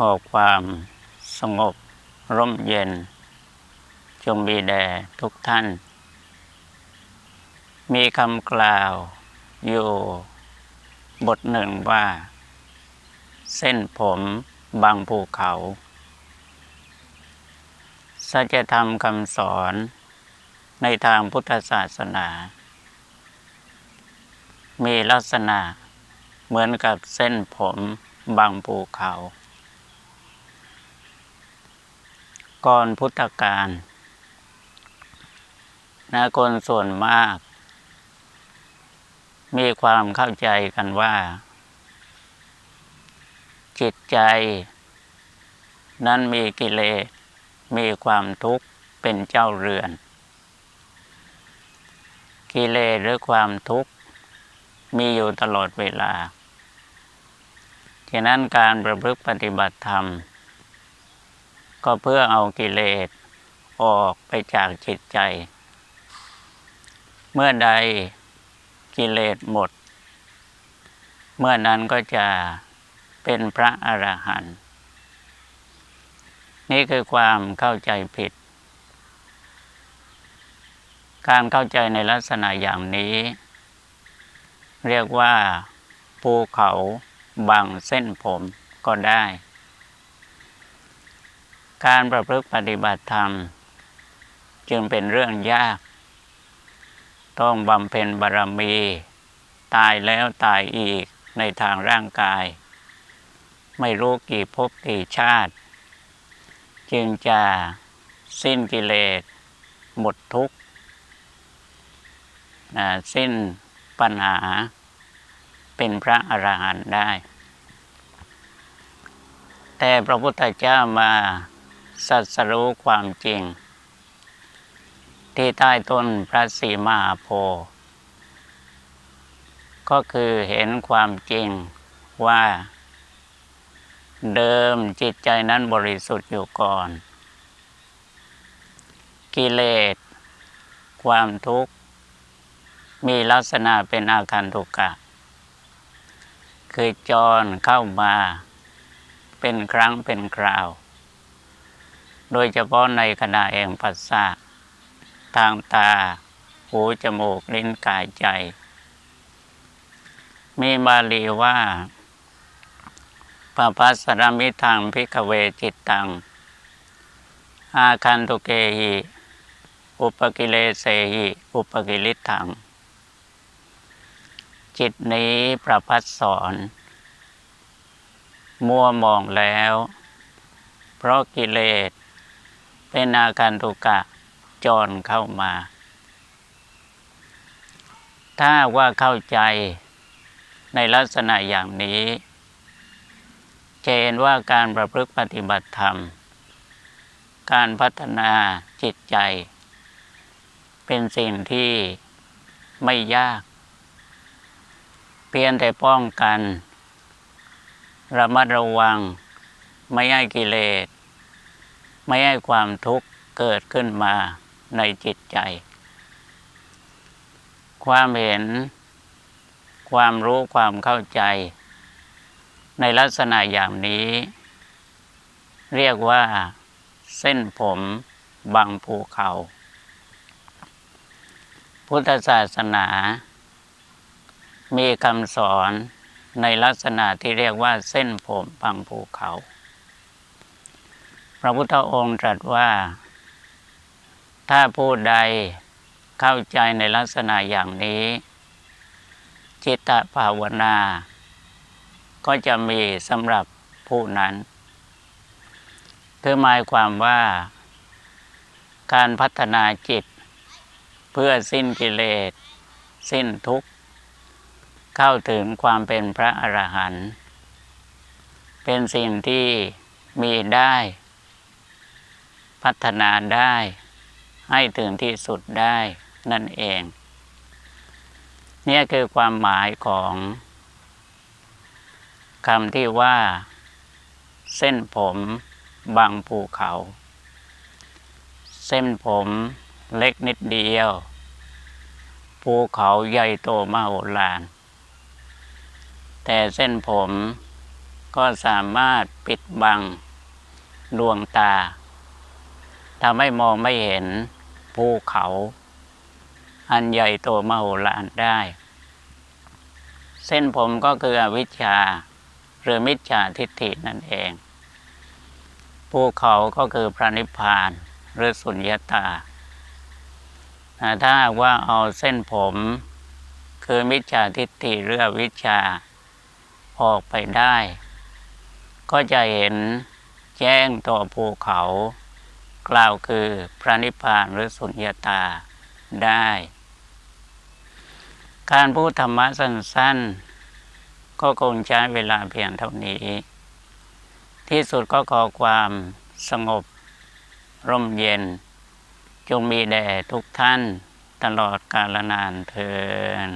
ขอความสงบร่มเย็น จงมีแด่ทุกท่าน มีคำกล่าวอยู่บทหนึ่งว่า เส้นผมบางภูเขาสัจธรรมคำสอนในทางพุทธศาสนา มีลักษณะเหมือนกับเส้นผมบางภูเขา ก่อนพุทธกาลนะคนส่วนมาก มีความเข้าใจกันว่า จิตใจนั้นมีกิเลสมีความทุกข์เป็นเจ้าเรือน กิเลสหรือความทุกข์ มีอยู่ตลอดเวลาฉะนั้นการประพฤติปฏิบัติธรรม ก็เพื่อเอากิเลสออกไปจากจิตใจ เมื่อใดกิเลสหมด เมื่อนั้นก็จะเป็นพระอรหันต์นี่คือความเข้าใจผิด การเข้าใจในลักษณะอย่างนี้ เรียกว่าภูเขาบังเส้นผมก็ได้ การประพฤติปฏิบัติธรรม จึงเป็นเรื่องยาก ต้องบำเพ็ญบารมี ตายแล้วตายอีกในทางร่างกาย ไม่รู้กี่ภพกี่ชาติ จึงจะสิ้นกิเลส หมดทุกข์สิ้นปัญหา เป็นพระอรหันต์ได้ แต่พระพุทธเจ้ามา สัสรู้ความจริง ที่ใต้ต้นพระศรีมหาโพธิ์ก็คือเห็นความจริงว่า เดิมจิตใจนั้นบริสุทธิ์อยู่ก่อน กิเลส ความทุกข์ มีลักษณะเป็นอาการทุกะคือจรเข้ามา เป็นครั้งเป็นคราว โดยเฉพาะในขณะแห่งปัสสะทางตา หู จมูกลิ้นกายใจ มีบาลีว่าปภัสรมิทางพิกเวจิตตัง อาคันตุเกหิ อุปกิเลเสหิ อุปกิลิทัง จิตนี้ประพัดสอนมัวมองแล้ว เพราะกิเลส นอาการตุกะจรเข้ามา ถ้าว่าเข้าใจในลักษณะอย่างนี้จะเห็นว่าการประพฤติปฏิบัติธรรม การพัฒนาจิตใจ เป็นสิ่งที่ไม่ยาก เพียงแต่ป้องกัน ระมัดระวังไม่ให้กิเลส ไม่ให้ความทุกข์เกิดขึ้นมาในจิตใจ ความเห็น ความรู้ความเข้าใจ ในลักษณะอย่างนี้ เรียกว่า เส้นผมบางภูเขา พุทธศาสนา มีคำสอนในลักษณะที่เรียกว่าเส้นผมบางภูเขา ระพุทธองค์ตรัสว่า ถ้าผู้ใดเข้าใจในลักษณะอย่างนี้ จิตตภาวนา ก็จะมีสำหรับผู้นั้นคือหมายความว่า การพัฒนาจิต เพื่อสิ้นกิเลส สิ้นทุกข์ เข้าถึงความเป็นพระอรหันต์เป็นสิ่งที่มีได้ พัฒนาได้ ให้ถึงที่สุดได้นั่นเองเนี่ยคือความหมายของคำที่ว่า เส้นผมบางภูเขา เส้นผมเล็กนิดเดียว ภูเขาใหญ่โตมโหฬารแต่เส้นผมก็สามารถปิดบังดวงตา ทำให้มองไม่เห็นภูเขา อันใหญ่โตมโหฬารได้ เส้นผมก็คืออวิชชา หรือมิจฉาทิฏฐินั่นเอง ภูเขาก็คือพระนิพพาน หรือสุญญาตา ถ้าว่าเอาเส้นผม คือมิจฉาทิฏฐิหรืออวิชชา ออกไปได้ ก็จะเห็นแจ้งต่อภูเขา กล่าวคือพระนิพพานหรือสุญญตาได้ การพูดธรรมะสั้นๆ ก็คงใช้เวลาเพียงเท่านี้ ที่สุดก็ขอความสงบ ร่มเย็น จงมีแด่ทุกท่านตลอดกาลนานเทิน